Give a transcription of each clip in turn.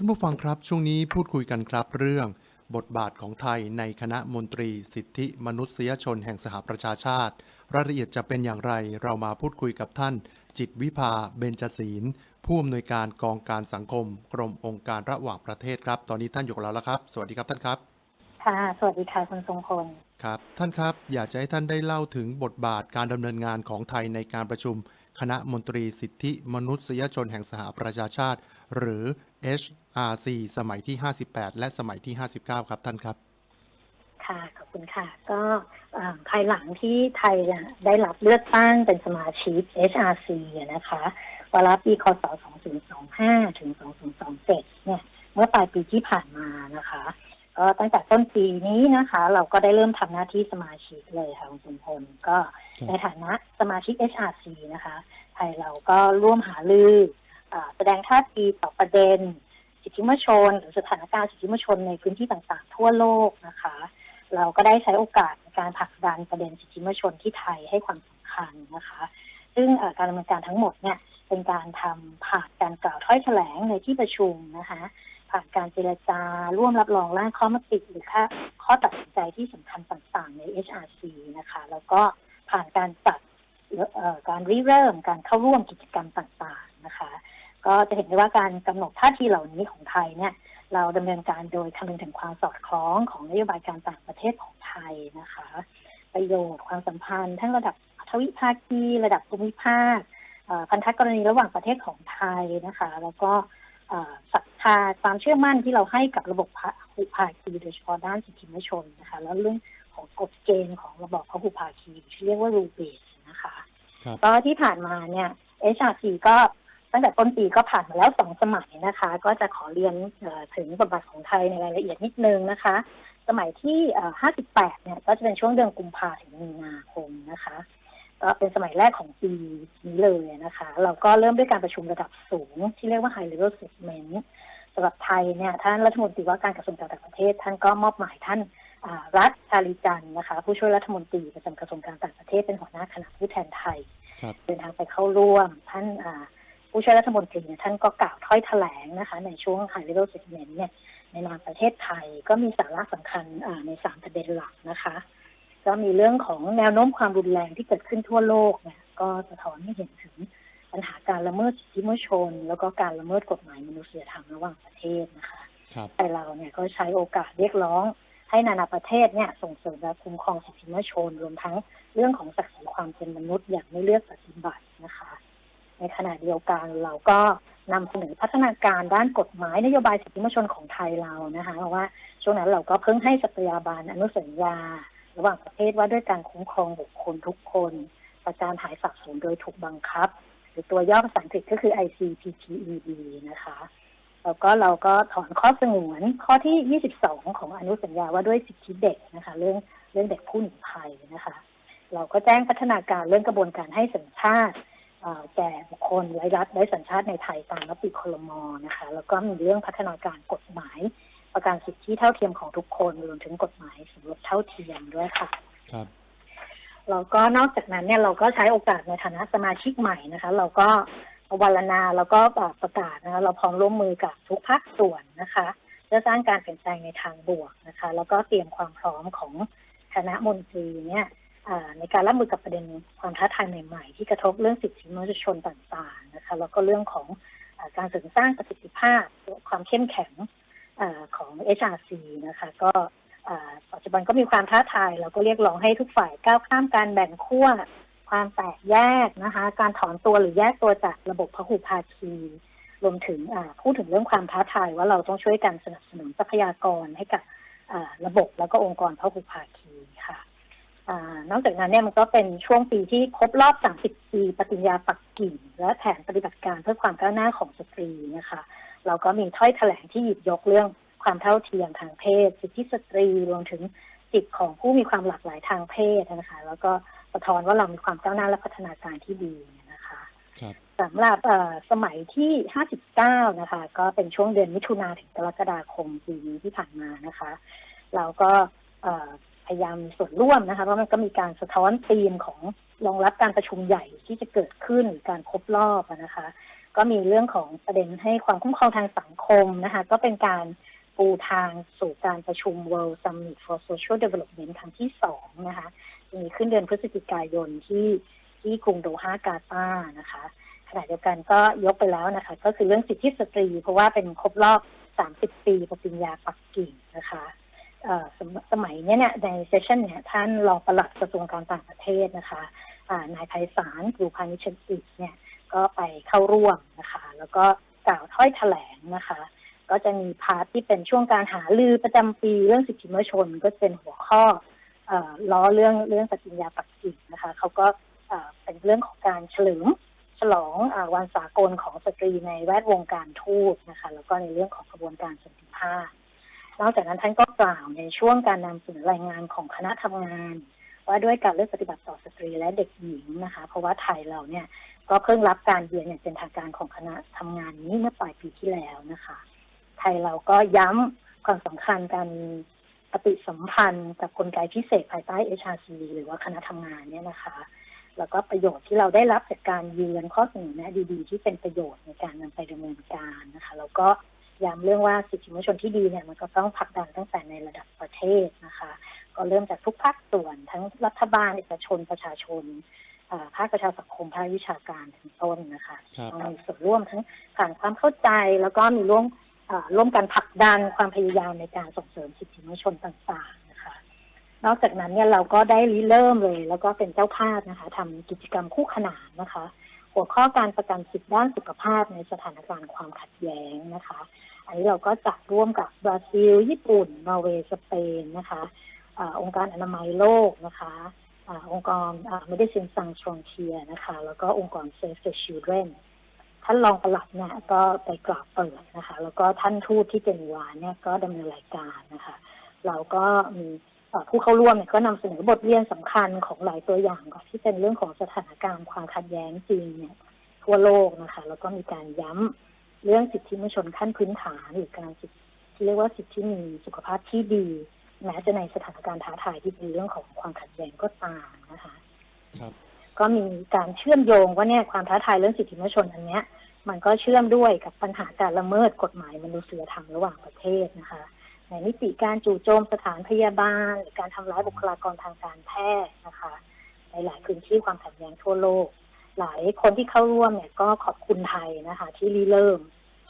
ท่านผู้ฟังครับช่วงนี้พูดคุยกันครับเรื่อง บทบาทของไทยในคณะมนตรีสิทธิมนุษยชนแห่งสหประชาชาติ รายละเอียดจะเป็นอย่างไรเรามาพูดคุยกับท่าน จิตวิภาเบญจศีลผู้อำนวยการกองการสังคม กรมองค์การระหว่างประเทศครับ ตอนนี้ท่านอยู่กับเราแล้วครับ สวัสดีครับท่านครับค่ะสวัสดีค่ะคุณทรงพลครับ ท่านครับอยากจะให้ท่านได้เล่าถึงบทบาทการดำเนินงานของไทยในการประชุม คณะมนตรีสิทธิมนุษยชนแห่งสหประชาชาติ หรือ HRC สมัยที่ 58 และสมัยที่ 59 ครับท่านครับ ค่ะ ขอบคุณค่ะ ก็เอ่อภายหลังที่ไทยเนี่ยได้รับเลือกตั้งเป็นสมาชิก HRC อะนะคะวาระปีคศ 2025 ถึง 2027 เนี่ย เมื่อปลายปีที่ผ่านมานะคะ ก็ตั้งแต่ต้นปีนี้นะคะ เราก็ได้เริ่มทำหน้าที่สมาชิกเลยค่ะคุณสมพล ก็ครับในฐานะสมาชิก HRC นะคะ ไทยเราก็ร่วมหาลืออ่า แสดงท่าทีต่อประเด็น สิทธิมนุษยชน หรือสถานการณ์สิทธิมนุษยชนในพื้นที่ต่างๆ ทั่วโลกนะคะ เราก็ได้ใช้โอกาสในการผลักดันประเด็นสิทธิมนุษยชนที่ไทยให้ความสำคัญนะคะ ซึ่งการดำเนินการทั้งหมดเนี่ยเป็นการทำผ่านการกล่าวถ้อยแถลงในที่ประชุมนะคะผ่านการเจรจาร่วมรับรองร่างข้อมติหรือค่าข้อตัดสินใจที่สำคัญต่างๆ ใน HRC นะคะ แล้วก็ผ่านการจัดการริเริ่มการเข้าร่วมกิจกรรมต่างๆนะคะ ก็จะเห็นได้ว่าการกำหนดท่าทีเหล่านี้ของไทยเนี่ย เราดำเนินการโดยคำนึงถึงความสอดคล้องของนโยบายการต่างประเทศของไทยนะคะ ประโยชน์ความสัมพันธ์ ทั้งระดับทวิภาคีระดับภูมิภาคเอ่อพันธกรณีระหว่างประเทศของไทยนะคะ แล้วก็เอ่อศรัทธาความเชื่อมั่นที่เราให้กับระบบพหุภาคีโดยเฉพาะด้านสิทธิมนุษยชนนะคะ แล้วเรื่องของกฎเกณฑ์ของระบบพหุภาคีที่เรียกว่ารูเบสนะคะครับก็ที่ผ่านมาเนี่ย HRC ก็ ตั้งแต่ต้นปีก็ผ่านมาแล้วสองสมัยนะคะ ก็จะขอเรียนเอ่อถึงบทบาทของไทยในรายละเอียดนิดนึงนะคะ สมัยที่เอ่อ58 เนี่ยก็จะเป็นช่วงเดือนกุมภาถึงมีนาคมนะคะ ก็เป็นสมัยแรกของปีนี้เลยนะคะ เราก็เริ่มด้วยการประชุมระดับสูง ที่เรียกว่า High Level Assessment สำหรับไทยเนี่ยท่านรัฐมนตรีว่าการกระทรวงการต่างประเทศ ท่านก็มอบหมายท่านอ่ารัฐชาลีจันทร์นะคะ ผู้ช่วยรัฐมนตรีประจำกระทรวงการต่างประเทศเป็นหัวหน้าคณะผู้แทนไทยครับเดินทางไปเข้าร่วมท่านอ่า ผู้ช่วยรัฐมนตรีเนี่ยท่านก็กล่าวถ้อยแถลงนะคะ ในช่วง High Level Statement เนี่ยในนามประเทศไทยก็มีสาระสำคัญอ่าในสามประเด็นหลักนะคะ ก็มีเรื่องของแนวโน้มความรุนแรงที่เกิดขึ้นทั่วโลกเนี่ยก็สะท้อนให้เห็นถึงปัญหาการละเมิดสิทธิมนุษยชน แล้วก็การละเมิดกฎหมายมนุษยธรรมระหว่างประเทศนะคะครับแต่เราเนี่ยก็ใช้โอกาสเรียกร้องให้นานาประเทศเนี่ยส่งเสริมและคุ้มครองสิทธิมนุษยชนรวมทั้งเรื่องของศักดิ์ศรีความเป็นมนุษย์อย่างไม่เลือกปฏิบัตินะคะ ในขณะเดียวกันเราก็นำเสนอพัฒนาการด้านกฎหมายนโยบายสิทธิมนุษยชนของไทยเรานะคะเพราะว่าช่วงนั้นเราก็เพิ่งให้สัตยาบันอนุสัญญา ระหว่างประเทศว่าด้วยการคุ้มครองบุคคลทุกคนประการหายสับสนโดยถูกบังคับ หรือตัวย่อภาษาอังกฤษก็คือ ICPTED นะคะ แล้วก็เราก็ถอนข้อสงวนข้อที่ 22 ของอนุสัญญาว่าด้วยสิทธิเด็กนะคะ เรื่องเรื่องเด็กผู้หนีภัยนะคะ เราก็แจ้งพัฒนาการเรื่องกระบวนการให้สัญชาติ แก่บุคคลไร้รัฐไร้สัญชาติในไทยตามมติคลมนะคะ แล้วก็มีเรื่องพัฒนาการกฎหมาย ประกันสิทธิเท่าเทียมของทุกคนรวมถึงกฎหมายสมรสเท่าเทียมด้วยค่ะ ครับแล้วก็นอกจากนั้นเนี่ยเราก็ใช้โอกาสในฐานะสมาชิกใหม่นะคะ เราก็วารณาแล้วก็ประกาศนะคะ เราพร้อมร่วมมือกับทุกภาคส่วนนะคะเพื่อสร้างการเปลี่ยนแปลงในทางบวกนะคะ แล้วก็เตรียมความพร้อมของคณะมนตรีเนี่ยอ่า ในการรับมือกับประเด็นความท้าทายใหม่ๆ ที่กระทบเรื่องสิทธิมนุษยชนต่างๆนะคะแล้วก็เรื่องของอการเสริมสร้างประสิทธิภาพความเข้มแข็งอของ HRC นะคะก็ปัจจุบันก็มีความท้าทายเราก็เรียกร้องให้ทุกฝ่ายก้าวข้ามการแบ่งขั้วความแตกแยกนะคะการถอนตัวหรือแยกตัวจากระบบพหุภาคีรวมถึงพูดถึงเรื่องความท้าทายว่าเราต้องช่วยกันสนับสนุนทรัพยากรให้กับระบบแล้วก็องค์กรพหุภาคีค อานอกจากนั้นเนี่ยมันก็เป็นช่วงปีที่ครบรอบ 30 ปีปฏิญญาปักกิ่ง และแผนปฏิบัติการเพื่อความก้าวหน้าของสตรีนะคะ เราก็มีถ้อยแถลงที่หยิบยกเรื่องความเท่าเทียมทางเพศ สิทธิสตรีรวมถึงสิทธิของผู้มีความหลากหลายทางเพศนะคะ แล้วก็สะท้อนว่าเรามีความก้าวหน้าและพัฒนาการที่ดีนะคะครับสำหรับเอ่อสมัยที่ 59 นะคะ ก็เป็นช่วงเดือนมิถุนาถึงกรกฎาคมปีนี้ที่ผ่านมานะคะ เราก็เอ่อ พยายามมีส่วนร่วมนะคะเพราะมันก็มีการสะท้อนธีมของรองรับการประชุมใหญ่ที่จะเกิดขึ้นการครบรอบนะคะ ก็มีเรื่องของประเด็นให้ความคุ้มครองทางสังคมนะคะ ก็เป็นการปูทางสู่การประชุม World Summit for Social Development ครั้งที่สองนะคะจะมีขึ้นเดือนพฤศจิกายนที่ที่กรุงโดฮากาตาร์นะคะขณะเดียวกันก็ยกไปแล้วนะคะ ก็คือเรื่องสิทธิสตรี เพราะว่าเป็นครบรอบ 30 ปีปฏิญญาปักกิ่งนะคะ สมสมัยนี้เนี่ยในเซสชันเนี่ยท่านรองปลัดกระทรวงการต่างประเทศนะคะนายไพศาลกรูพานิชกิจเนี่ยก็ไปเข้าร่วมนะคะ แล้วก็กล่าวถ้อยแถลงนะคะ ก็จะมีพาร์ทที่เป็นช่วงการหาลือประจำปีเรื่องสิทธิมนุษยชน ก็เป็นหัวข้ออล้อเรื่องเรื่องปฏิญญาปักกิ่งนะคะเขาก็เป็นเรื่องของการเฉลิมฉลองอวันสากลของสตรีในแวดวงการทูตนะคะ แล้วก็ในเรื่องของกระบวนการสันติภาพ นอกจากนั้นท่านก็กล่าวในช่วงการนำเสนอรายงานของคณะทำงาน ว่าด้วยการเลือกปฏิบัติต่อสตรีและเด็กหญิงนะคะ เพราะว่าไทยเราเนี่ยก็เพิ่งรับการเยือนอย่างเป็นทางการของคณะทำงานนี้เมื่อปลายปีที่แล้วนะคะ ไทยเราก็ย้ำความสำคัญการปฏิสัมพันธ์กับกลไกพิเศษภายใต้ HRC หรือว่าคณะทำงานเนี่ยนะคะ แล้วก็ประโยชน์ที่เราได้รับจากการเยือนข้อเสนอแนะดีๆ ที่เป็นประโยชน์ในการนำไปดำเนินการนะคะ แล้วก็ ย้ำเรื่องว่าสิทธิมนุษยชนที่ดีเนี่ยมันก็ต้องผลักดันตั้งแต่ในระดับประเทศนะคะ ก็เริ่มจากทุกภาคส่วนทั้งรัฐบาลเอกชนประชาชนอ่าภาคประชาสังคมภาควิชาการถึงต้นนะคะครับต้องมีส่วนร่วมทั้งผ่านความเข้าใจแล้วก็มีร่วมอ่าร่วมกันผลักดันความพยายามในการส่งเสริมสิทธิมนุษยชนต่างๆนะคะ นอกจากนั้นเนี่ยเราก็ได้ริเริ่มเลย แล้วก็เป็นเจ้าภาพนะคะทำกิจกรรมคู่ขนานนะคะ หัวข้อการประกันสิทธิด้านสุขภาพในสถานการณ์ความขัดแย้งนะคะ อันนี้เราก็จัดร่วมกับบราซิล ญี่ปุ่นนอร์เวย์สเปนนะคะอองค์การอนามัยโลกนะคะอองค์กรอ่า Medicine Sans Frontier นะคะ แล้วก็องค์กร Save the Children ท่านรองปลัดเนี่ยก็ไปกล่าวเปิดนะคะ แล้วก็ท่านทูตที่เจนีวาเนี่ยก็ดำเนินรายการนะคะ เราก็มี ผู้เข้าร่วมเนี่ยก็นำเสนอบทเรียนสำคัญของหลายตัวอย่างก่อนที่เป็นเรื่องของสถานการณ์ความขัดแย้งจริงเนี่ยทั่วโลกนะคะ แล้วก็มีการย้ำเรื่องสิทธิมนุษยชนขั้นพื้นฐานหรือการสิทธิที่เรียกว่าสิทธิมีสุขภาพที่ดีแม้จะในสถานการณ์ท้าทายที่เป็นเรื่องของความขัดแย้งก็ตามนะคะครับก็มีการเชื่อมโยงว่าเนี่ยความท้าทายเรื่องสิทธิมนุษยชนอันเนี้ย มันก็เชื่อมด้วยกับปัญหาการละเมิดกฎหมายมนุษยธรรมระหว่างประเทศนะคะใน มิติการจู่โจมสถานพยาบาล หรือการทำร้ายบุคลากรทางการแพทย์นะคะ ในหลายพื้นที่ความขัดแย้งทั่วโลก หลายคนที่เข้าร่วมเนี่ยก็ขอบคุณไทยนะคะ ที่ริเริ่ม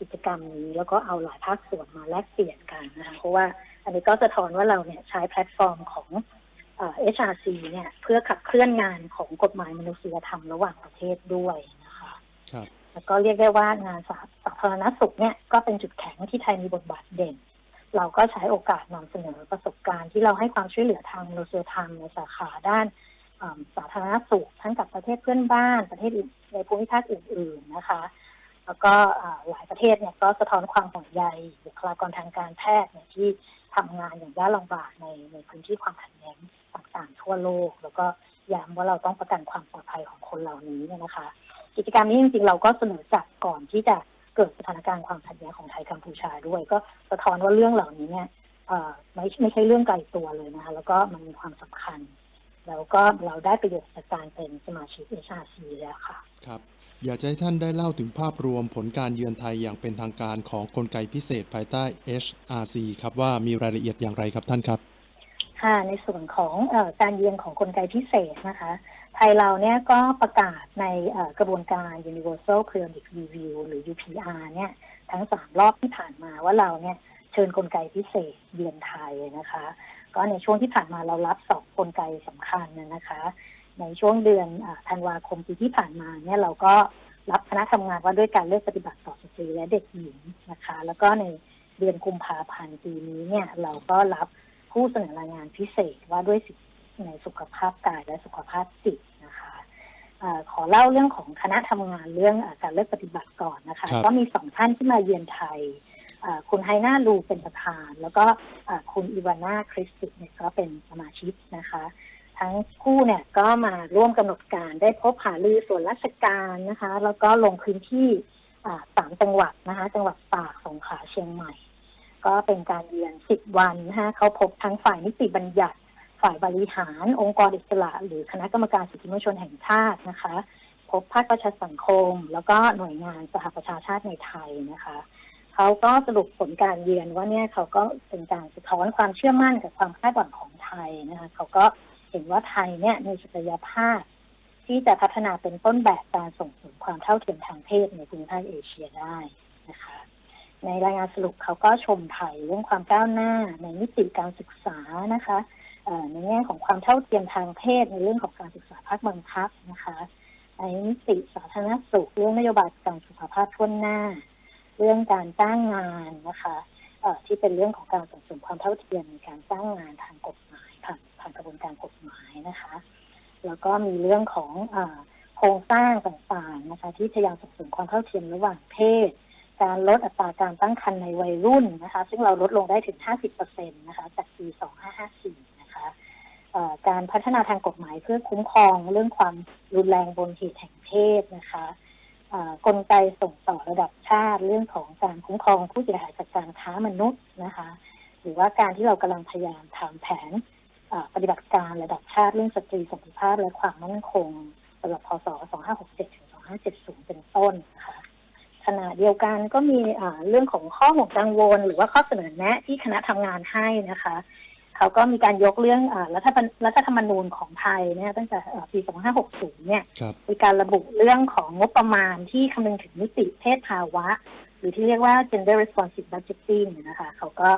กิจกรรมนี้แล้วก็เอาหลายภาคส่วนมาแลกเปลี่ยนกันนะคะเพราะว่าอันนี้ก็สะท้อนว่าเราเนี่ยใช้แพลตฟอร์มของเอ่อ HRC เนี่ยเพื่อขับเคลื่อนงานของกฎหมายมนุษยธรรมระหว่างประเทศด้วยนะคะครับแล้วก็เรียกได้ว่างานสาสาธารณสุขเนี่ยก็เป็นจุดแข็งที่ไทยมีบทบาทเด่น เราก็ใช้โอกาสนำเสนอประสบการณ์ที่เราให้ความช่วยเหลือทางมนุษยธรรมในสาขาด้านสาธารณสุขทั้งกับประเทศเพื่อนบ้านประเทศในภูมิภาคอื่น ๆนะคะ แล้วก็หลายประเทศเนี่ยก็สะท้อนความห่วงใยบุคลากรทางการแพทย์เนี่ยที่ทำงานอย่างยากลำบากในในพื้นที่ความขัดแย้งต่างๆ ทั่วโลก แล้วก็ย้ำว่าเราต้องประกันความปลอดภัยของคนเหล่านี้เนี่ยนะคะ กิจกรรมนี้จริงๆเราก็เสนอจัดก่อนที่จะ เกิดสถานการณ์ความขัดแย้งของไทยกัมพูชาด้วย ก็สะท้อนว่าเรื่องเหล่านี้เนี่ยเอ่อไม่ไม่ใช่เรื่องไกลตัวเลยนะคะแล้วก็มันมีความสำคัญ แล้วก็เราได้ประโยชน์จากการเป็นสมาชิก HRC แล้วค่ะ ครับ อยากจะให้ท่านได้เล่าถึงภาพรวมผลการเยือนไทยอย่างเป็นทางการของกลไกพิเศษภายใต้ HRC ครับว่ามีรายละเอียดอย่างไรครับท่านครับค่ะในส่วนของเออการเยือนของกลไกพิเศษนะคะไทยเราเนี่ยก็ประกาศในกระบวนการ Universal Periodic Review หรือ UPR เนี่ยทั้งสามรอบที่ผ่านมาว่าเราเนี่ยเชิญกลไกพิเศษเยือนไทยนะคะ ก็ในช่วงที่ผ่านมาเรารับสองกลไกสำคัญนะคะ ในช่วงเดือนธันวาคมปีที่ผ่านมาเนี่ยเราก็รับคณะทำงานว่าด้วยการเลือกปฏิบัติต่อสตรีและเด็กหญิงนะคะ แล้วก็ในเดือนกุมภาพันธ์ปีนี้เนี่ยเราก็รับผู้เสนอรายงานพิเศษว่าด้วยสิทธิในสุขภาพกายและสุขภาพจิต อาขอเล่าเรื่องของคณะทำงานเรื่องอาการเลือกปฏิบัติก่อนนะคะครับก็มีสองท่านที่มาเยือนไทยอ่าคุณไฮน่าลูเป็นประธาน แล้วก็อ่าคุณอีวาน่าคริสติกเนี่ยก็เป็นสมาชิกนะคะ ทั้งคู่เนี่ยก็มาร่วมกำหนดการได้พบหารือส่วนราชการนะคะ แล้วก็ลงพื้นที่อ่าสามจังหวัดนะคะ จังหวัดตากสงขลาเชียงใหม่ ก็เป็นการเยือนสิบวันนะคะเขาพบทั้งฝ่ายนิติบัญญัติ ฝ่ายบริหาร องค์กรอิสระ หรือคณะกรรมการสิทธิมนุษยชนแห่งชาตินะคะ พบภาคประชาสังคม แล้วก็หน่วยงานสหประชาชาติในไทยนะคะเขาก็สรุปผลการเยือนว่าเนี่ยเขาก็เป็นการสะท้อนความเชื่อมั่นกับความคาดหวังของไทยนะคะเขาก็เห็นว่าไทยเนี่ยมีศักยภาพ ที่จะพัฒนาเป็นต้นแบบการส่งเสริมความเท่าเทียมทางเพศในภูมิภาคเอเชียได้นะคะ ในรายงานสรุปเขาก็ชมไทยเรื่องความก้าวหน้าในมิติการศึกษานะคะ ในแง่ของความเท่าเทียมทางเพศในเรื่องของการศึกษาภาคบังคับนะคะในมิติสาธารณสุขเรื่องนโยบายการสุขภาพทั่วหน้า เรื่องการจ้างงานนะคะเอที่เป็นเรื่องของการส่งเสริมความเท่าเทียมในการจ้างงานทางกฎหมายผ่านผ่านกระบวนการกฎหมายนะคะ แล้วก็มีเรื่องของอโครงสร้างต่างๆนะคะ ที่พยายามส่งเสริมความเท่าเทียมระหว่างเพศ การลดอัตราการตั้งครรภ์ในวัยรุ่นนะคะ ซึ่งเราลดลงได้ถึง 50%นะคะ จากปี 2554นะคะเอ่อ การพัฒนาทางกฎหมายเพื่อคุ้มครองเรื่องความรุนแรงบนเหตุแห่งเพศนะคะกลไกส่งต่อระดับชาติเรื่องของการคุ้มครองผู้เสียหายจากการค้ามนุษย์นะคะ หรือว่าการที่เรากำลังพยายามทำแผนปฏิบัติการระดับชาติเรื่องสตรีสันติภาพและความมั่นคงสำหรับพศ 2567 ถึง 2570 เป็นต้นนะคะขณะเดียวกันก็มีเรื่องของข้อห่วงกังวล หรือว่าข้อเสนอแนะที่คณะทำงานให้นะคะ เขาก็มีการยกเรื่องอารัฐธรรมรัฐธรรมนูญของไทยเนี่ยตั้งแต่เอ่อปี 2560 เนี่ยครับมีการระบุเรื่องของงบประมาณที่คำนึงถึงมิติเพศภาวะ หรือที่เรียกว่า gender responsive budgeting นะคะเขาก็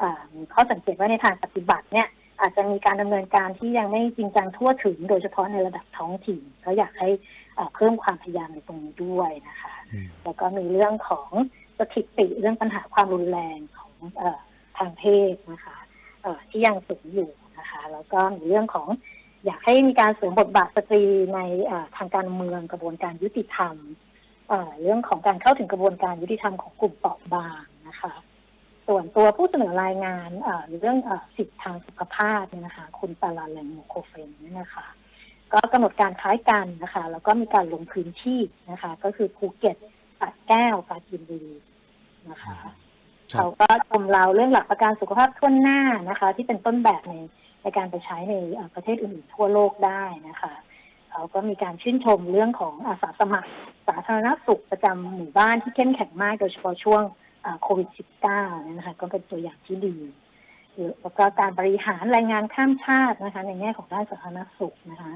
อ่ามีข้อสังเกตว่าในทางปฏิบัติเนี่ยอาจจะมีการดำเนินการที่ยังไม่จริงจังทั่วถึง โดยเฉพาะในระดับท้องถิ่นก็อยากให้อ่าเพิ่มความพยายามในตรงนี้ด้วยนะคะอืมแล้วก็มีเรื่องของสถิติเรื่องปัญหาความรุนแรงของเออทางเพศนะคะเอ่อ ที่ยังสูงอยู่นะคะแล้วก็มีเรื่องของอยากให้มีการสวมบทบาทสตรีในทางการเมืองกระบวนการยุติธรรมเรื่องของการเข้าถึงกระบวนการยุติธรรมของกลุ่มเปราะบางนะคะ ส่วนตัวผู้เสนอรายงานเรื่องสิทธิทางสุขภาพเนี่ยนะคะ คุณปาลาแลงโมโคเฟนเนี่ยนะคะ ก็กำหนดการคล้ายกันนะคะ แล้วก็มีการลงพื้นที่นะคะ ก็คือภูเก็ตปัดแก้วปราจีนบุรีนะคะ เขาก็ชมเราเรื่องหลักประกันสุขภาพทั่วหน้านะคะ ที่เป็นต้นแบบในในการไปใช้ในประเทศอื่นๆทั่วโลกได้นะคะเขาก็มีการชื่นชมเรื่องของอาสาสมัคร สาธารณสุขประจำหมู่บ้านที่เข้มแข็งมากโดยเฉพาะช่วงโควิด -19 นะคะก็เป็นตัวอย่างที่ดีแล้วก็การบริหารแรงงานข้ามชาตินะคะ ในแง่ของด้านสาธารณสุขนะคะ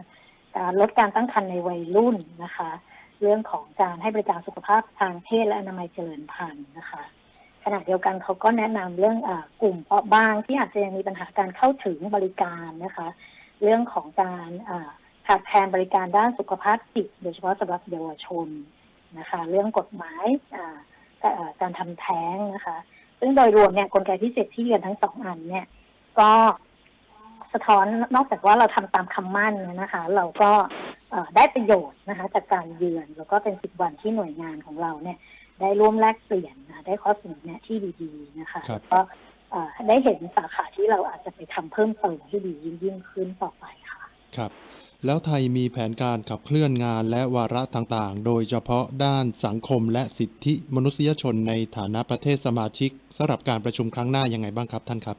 การลดการตั้งครรภ์ในวัยรุ่นนะคะ เรื่องของการให้บริการสุขภาพทางเพศและอนามัยเจริญพันธุ์นะคะ ขณะเดียวกันเขาก็แนะนำเรื่องอกลุ่มเปราะบางที่อาจจะยังมีปัญหาการเข้าถึงบริการนะคะ เรื่องของการขาดแคลนบริการด้านสุขภาพจิตโดยเฉพาะสำหรับเยาวชนนะคะ เรื่องกฎหมายการทำแท้งนะคะ ซึ่งโดยรวมเนี่ยกลไกพิเศษที่เรียนทั้งสองอันเนี่ย ก็สะท้อนนอกจากว่าเราทำตามคำมั่นนะคะ เราก็ได้ประโยชน์นะคะ จากการเยือนแล้วก็เป็นสิบวันที่หน่วยงานของเราเนี่ย ได้ร่วมแลกเปลี่ยนนะได้ข้อเสนอแนะที่ดีๆนะคะครับแล้วก็เอ่อได้เห็นสาขาที่เราอาจจะไปทำเพิ่มเติมที่ดียิ่งยิ่งขึ้นต่อไปค่ะ ครับ แล้วไทยมีแผนการขับเคลื่อนงานและวาระต่างๆ โดยเฉพาะด้านสังคมและสิทธิมนุษยชนในฐานะประเทศสมาชิกสำหรับการประชุมครั้งหน้ายังไงบ้างครับท่านครับ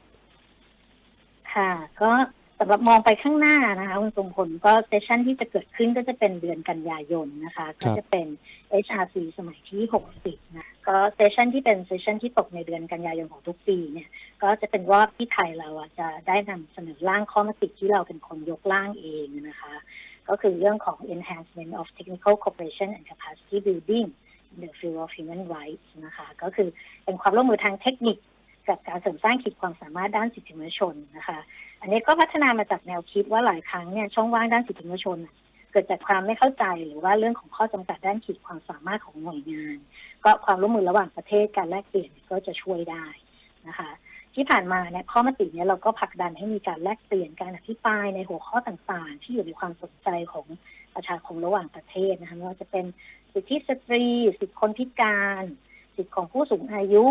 ค่ะ ก็ สำหรับมองไปข้างหน้านะคะคุณสมผลก็เซสชันที่จะเกิดขึ้นก็จะเป็นเดือนกันยายนนะคะ ก็จะเป็น HRC สมัยที่ 60 นะก็เซสชันที่เป็นเซสชันที่ตกในเดือนกันยายนของทุกปีเนี่ยก็จะเป็นรอบที่ไทยเราอะจะได้นำเสนอร่างข้อมติที่เราเป็นคนยกร่างเองนะคะ ก็คือเรื่องของ enhancement of technical cooperation and capacity building in the field of human rights นะคะก็คือเป็นความร่วมมือทางเทคนิคกับการเสริมสร้างขีดความสามารถด้านสิทธิมนุษยชนนะคะ อันนี้ก็พัฒนามาจากแนวคิดว่าหลายครั้งเนี่ยช่องว่างด้านสิทธิมนุษยชนเกิดจากความไม่เข้าใจหรือว่าเรื่องของข้อจำกัดด้านขีดความสามารถของหน่วยงาน ก็ความร่วมมือระหว่างประเทศการแลกเปลี่ยนก็จะช่วยได้นะคะ ที่ผ่านมาเนี่ยข้อมติเนี่ยเราก็ผลักดันให้มีการแลกเปลี่ยนการอภิปรายในหัวข้อต่างๆ ที่อยู่ในความสนใจของประชาคมระหว่างประเทศนะคะไม่ว่าจะเป็นสิทธิสตรี สิทธิคนพิการ สิทธิของผู้สูงอายุ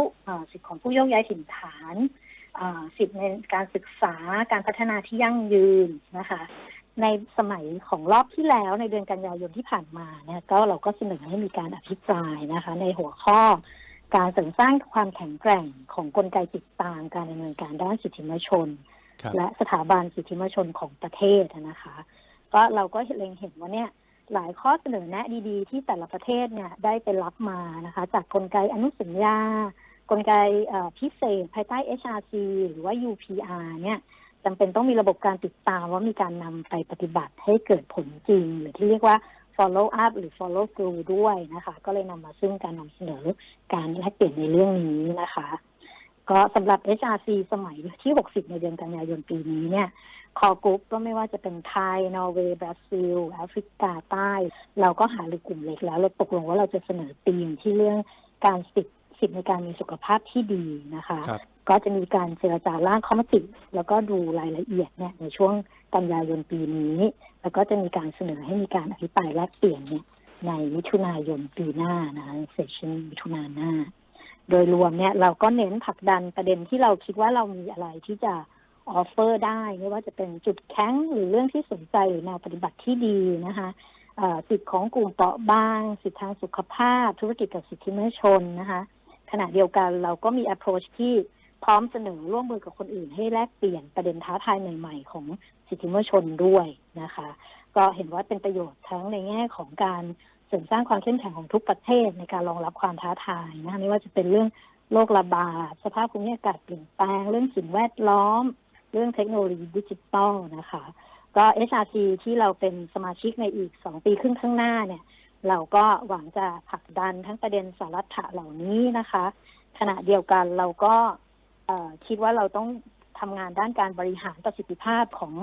สิทธิของผู้โยกย้ายถิ่นฐาน สิทธิในการศึกษาการพัฒนาที่ยั่งยืนนะคะ ในสมัยของรอบที่แล้วในเดือนกันยายนที่ผ่านมาเนี่ยก็เราก็เสนอให้มีการอภิปรายนะคะ ในหัวข้อการเสริมสร้างความแข็งแกร่งของกลไกติดตามการดำเนินการด้านสิทธิมนุษยชนครับและสถาบันสิทธิมนุษยชนของประเทศนะคะ ก็เราก็เล็งเห็นว่าเนี่ยหลายข้อเสนอแนะดีๆ ที่แต่ละประเทศเนี่ยได้ไปรับมานะคะ จากกลไกอนุสัญญา กลไกพิเศษภายใต้ HRC หรือว่า UPR เนี่ยจำเป็นต้องมีระบบการติดตามว่ามีการนำไปปฏิบัติให้เกิดผลจริง หรือที่เรียกว่า follow up หรือ follow through ด้วยนะคะ ก็เลยนำมาซึ่งการนำเสนอการแลกเปลี่ยนในเรื่องนี้นะคะ ก็สำหรับ HRC สมัยที่ 60 ในเดือนกันยายนปีนี้เนี่ยคอกรุ๊ปก็ไม่ว่าจะเป็นไทย นอร์เวย์ บราซิล แอฟริกาใต้ เราก็หารือกลุ่มเล็กแล้ว เราตกลงว่าเราจะเสนอธีมที่เรื่องการสิทธิ สิทธิในการมีสุขภาพที่ดีนะคะครับก็จะมีการเจรจาร่างข้อมติแล้วก็ดูรายละเอียดเนี่ยในช่วงกันยายนปีนี้ แล้วก็จะมีการเสนอให้มีการอภิปรายแลกเปลี่ยนเนี่ยในมิถุนายนปีหน้านะคะเซสชันมิถุนายนหน้า โดยรวมเนี่ยเราก็เน้นผลักดันประเด็นที่เราคิดว่าเรามีอะไรที่จะออฟเฟอร์ได้ไม่ว่าจะเป็นจุดแข็งหรือเรื่องที่สนใจหรือแนวปฏิบัติที่ดีนะคะเอ่อสิทธิของกลุ่มเปราะบาง สิทธิทางสุขภาพ ธุรกิจกับสิทธิมนุษยชนนะคะ ขณะเดียวกันเราก็มี approach ที่พร้อมเสนอร่วมมือกับคนอื่น ให้แลกเปลี่ยนประเด็นท้าทายใหม่ๆ ของสิทธิมนุษยชนด้วยนะคะ ก็เห็นว่าเป็นประโยชน์ทั้งในแง่ของการเสริมสร้างความเข้มแข็งของทุกประเทศในการรองรับความท้าทายนะคะไม่ว่าจะเป็นเรื่องโรคระบาดสภาพภูมิอากาศเปลี่ยนแปลง เรื่องสิ่งแวดล้อม เรื่องเทคโนโลยีดิจิตอลนะคะ ก็ HRC ที่เราเป็นสมาชิกในอีกสองปีครึ่งข้างหน้าเนี่ย เราก็หวังจะผลักดันทั้งประเด็นสารัฐะเหล่านี้นะคะ ขณะเดียวกันเราก็คิดว่าเราต้องทำงานด้านการบริหารประสิทธิภาพของ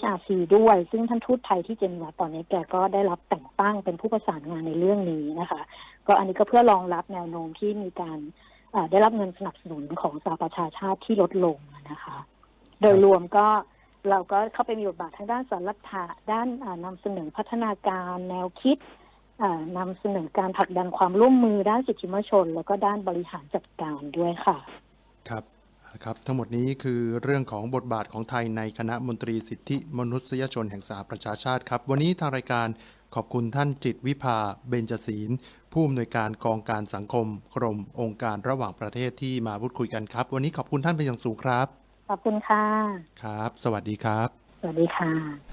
HRC ด้วย ซึ่งท่านทูตไทยที่เจนีวาตอนนี้แกก็ได้รับแต่งตั้งเป็นผู้ประสานงานในเรื่องนี้นะคะ ก็อันนี้ก็เพื่อรองรับแนวโน้มที่มีการได้รับเงินสนับสนุนของสหประชาชาติที่ลดลงนะคะ โดยรวมก็เราก็เข้าไปมีบทบาททางด้านสารัฐะด้านอ่านำเสนอพัฒนาการแนวคิด นำเสนอการผลักดันความร่วมมือด้านสิทธิมนุษยชน แล้วก็ด้านบริหารจัดการด้วยค่ะ ครับครับ ทั้งหมดนี้คือเรื่องของบทบาทของไทยในคณะมนตรีสิทธิมนุษยชนแห่งสหประชาชาติครับ วันนี้ทางรายการขอบคุณท่านจิตวิภาเบญจศีลผู้อำนวยการกองการสังคม กรมองค์การระหว่างประเทศที่มาพูดคุยกันครับ วันนี้ขอบคุณท่านเป็นอย่างสูงครับ ขอบคุณค่ะ ครับ สวัสดีครับ สวัสดีค่ะ